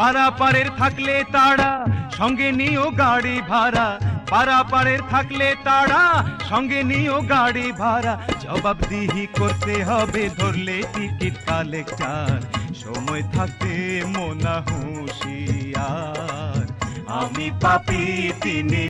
পারাপারের থাকলে তারা সঙ্গে নিও গাড়ি ভাড়া। পারাপারের থাকলে তারা সঙ্গে নিও গাড়ি ভাড়া। জবাবদিহি করতে হবে, ধরলে টিকিট কালেক্টার। সময় থাকতে মোনা হুঁশিয়ার। আমি পাপি, তিনি